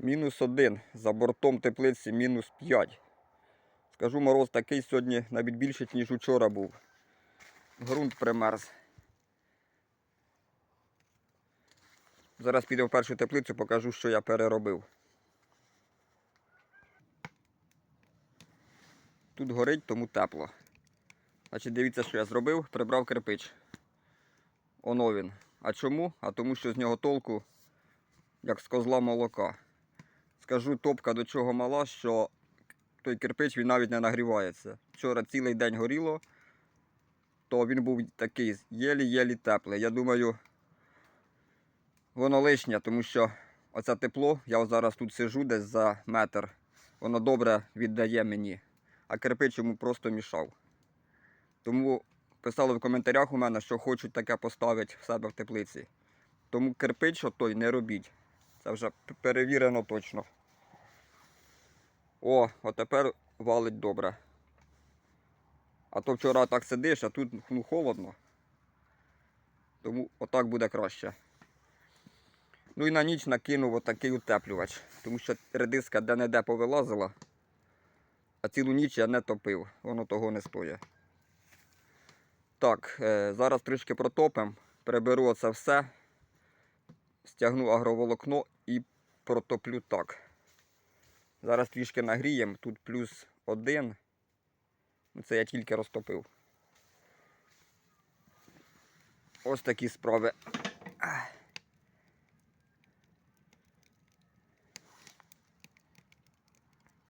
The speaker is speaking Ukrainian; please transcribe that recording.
Мінус один. За бортом теплиці мінус 5. Скажу, мороз такий сьогодні навіть більше, ніж вчора був. Грунт примерз. Зараз підемо в першу теплицю, покажу, що я переробив. Тут горить, тому тепло. Значить, дивіться, що я зробив. Прибрав кирпич. Оно він. А чому? А тому що з нього толку, як з козла молока. Скажу топка до чого мала, що той кирпич він навіть не нагрівається. Вчора цілий день горіло, то він був такий єлі-єлі теплий. Я думаю, воно лишнє, тому що оце тепло, я зараз тут сижу десь за метр, воно добре віддає мені, а кирпич йому просто мішав. Тому писали в коментарях у мене, що хочуть таке поставити в себе в теплиці. Тому кирпич отой не робіть. Це вже перевірено точно. О, а тепер валить добре. А то вчора так сидиш, а тут ну, холодно. Тому отак буде краще. Ну і на ніч накинув отакий утеплювач, тому що редиска де-не-де повилазила, а цілу ніч я не топив, воно того не стоїть. Так, е, зараз трішки протопимо, приберу оце все, стягну агроволокно і протоплю так. Зараз трішки нагріємо, тут плюс один. Ну, Це я тільки розтопив. Ось такі справи.